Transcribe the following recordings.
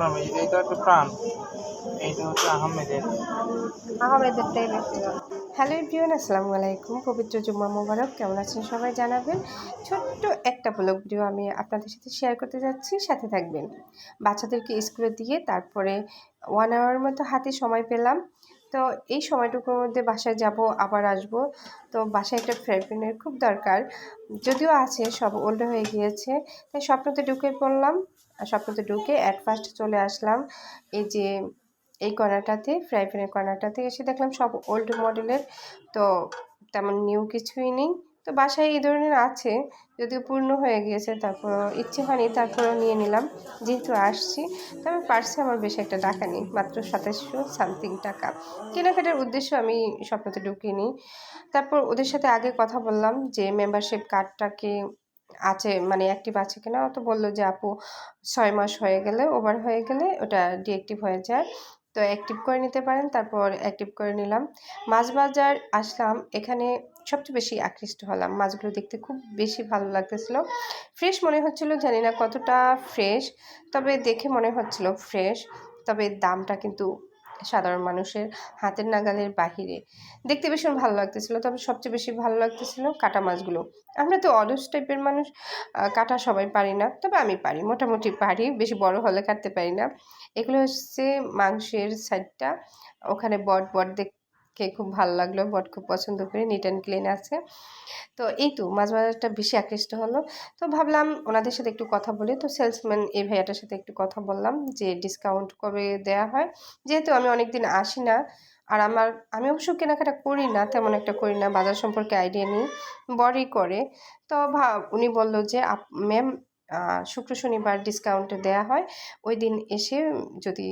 হচ্ছে প্রাণ। এইটা হচ্ছে আহমেদের। আহমেদেরটাই বেশি হ্যালো এভরিওয়ান আসসালামু আলাইকুম। পবিত্র জুম্মা মোবারক, কেমন আছেন সবাই জানাবেন? ছোট্ট একটা ব্লগ ভিডিও আমি আপনাদের সাথে শেয়ার করতে যাচ্ছি, সাথে থাকবেন। বাচ্চাদেরকে স্কুলে দিয়ে তারপরে ওয়ান আওয়ার মতো হাতে সময় পেলাম। তো এই সময়টুকুর মধ্যে বাসায় যাব, আবার আসব। তো বাসায় একটা ফ্রাইপ্যানের খুব দরকার। যদিও আছে, সব ওল্ড হয়ে গিয়েছে। তাই স্বপ্নতে ঢুকে পড়লাম। আর স্বপ্নতে ঢুকে অ্যাট ফার্স্ট চলে আসলাম। এই যে, এই কর্নারটাতে ফ্রাইপ্যানের কর্নারটাতে এসে দেখলাম সব ওল্ড মডেলের তো তেমন নিউ কিছুই নেই। তো বাসায় এই ধরনের আছে, যদিও পূর্ণ হয়ে গিয়েছে, তারপর ইচ্ছে হয়নি, তারপরও নিয়ে নিলাম। যেহেতু আসছি, তবে পার্সে আমার বেশি একটা টাকা নেই, মাত্র সাতাশশো সামথিং টাকা। কেনাকাটার উদ্দেশ্য আমি স্বপ্নতে ঢুকিনি তারপর ওদের সাথে আগে কথা বললাম যে মেম্বারশিপ কার্ডটাকে আছে মানে অ্যাক্টিভ আছে কিনা। তো বলল যে, আপু, ছয় মাস হয়ে গেলে ওভার হয়ে গেলে ওটা ডিঅ্যাক্টিভ হয়ে যায়। তো অ্যাক্টিভ করে নিতে পারেন, তারপর অ্যাক্টিভ করে নিলাম। মাছ বাজার আসলাম, এখানে সবচেয়ে বেশি আকৃষ্ট হলাম। মাছগুলো দেখতে খুব বেশি ভালো লাগতেছিল। ফ্রেশ মনে হচ্ছিল, জানি না কতটা ফ্রেশ তবে দেখে মনে হচ্ছিল ফ্রেশ তবে দামটা কিন্তু সাধারণ মানুষের হাতের নাগালের বাহিরে। দেখতে ভীষণ ভালো লাগতেছিল, তবে সবচেয়ে বেশি ভালো লাগতেছিল কাটা মাছগুলো। আমরা তো অডস টাইপের মানুষ কাটা সবাই পারি না, তবে আমি পারি, মোটামুটি পারি, বেশি বড় হলে কাটতে পারি না। এগুলো হচ্ছে মাংসের সাইডটা ওখানে বট বট দেখে খুব ভালো লাগল, বট খুব পছন্দ করি নিট অ্যান্ড ক্লিন আছে। তো এই তো মাছ বাজারটা বেশি আকৃষ্ট হলো। তো ভাবলাম ওনাদের সাথে একটু কথা বলি। তো সেলসম্যান এই ভাইয়াটার সাথে একটু কথা বললাম যে ডিসকাউন্ট কবে দেয়া হয়। যেহেতু আমি অনেক দিন আসি না, আর আমার, আমি অবশ্য কেনাকাটা করি না, তেমন একটা করি না, বাজার সম্পর্কে আইডিয়া নেই বড়ই করে। তো ভা, উনি বলল যে ম্যাম শুক্র শনিবার ডিসকাউন্ট দেয়া হয়। ওই দিন এসে যদি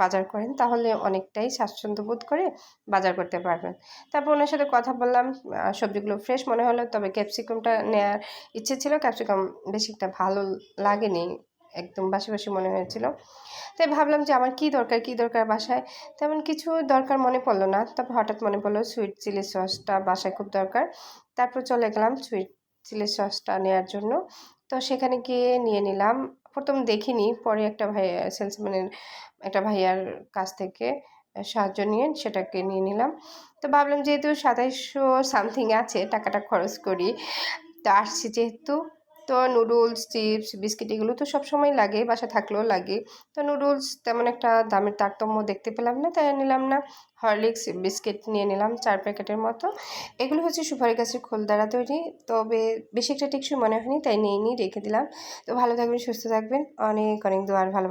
বাজার করেন, তাহলে অনেকটাই স্বাচ্ছন্দ্য বোধ করে বাজার করতে পারবেন। তারপর ওনার সাথে কথা বললাম সবজিগুলো ফ্রেশ মনে হলো, তবে ক্যাপসিকামটা নেওয়ার ইচ্ছে ছিল ক্যাপসিকাম বেশি একটা ভালো লাগেনি, একদম বাসি বাসি মনে হয়েছিল। তাই ভাবলাম যে আমার কি দরকার কি দরকার বাসায়? তেমন কিছু দরকার মনে পড়ল না তারপর হঠাৎ মনে পড়ল সুইট চিলি সসটা বাসায় খুব দরকার। তারপর চলে গেলাম সুইট চিলি সসটা নেওয়ার জন্য। তো সেখানে গিয়ে নিয়ে নিলাম। প্রথম দেখিনি, পরে একটা ভাই সেলসম্যানের একটা ভাইয়ার কাছ থেকে সাহায্য নিয়ে সেটাকে নিয়ে নিলাম। তো ভাবলাম যেহেতু সাতাইশশো সামথিং আছে, টাকাটা খরচ করি। তো আসছি যেহেতু তো নুডলস চিপস বিস্কিট এগুলো তো সবসময় লাগে বাসা থাকলেও লাগে। তো নুডলস তেমন একটা দামের তারতম্য দেখতে পেলাম না, তাই নিলাম না। হরলিক্স বিস্কিট নিয়ে নিলাম চার প্যাকেটের মতো। এগুলো হচ্ছে সুপারি গাছের খোল দ্বারা তৈরি, তবে বেশি একটা টেকসই মনে হয়নি, তাই নিয়ে নিয়ে রেখে দিলাম। তো ভালো থাকবেন, সুস্থ থাকবেন। অনেক অনেক দোয়ার ভালো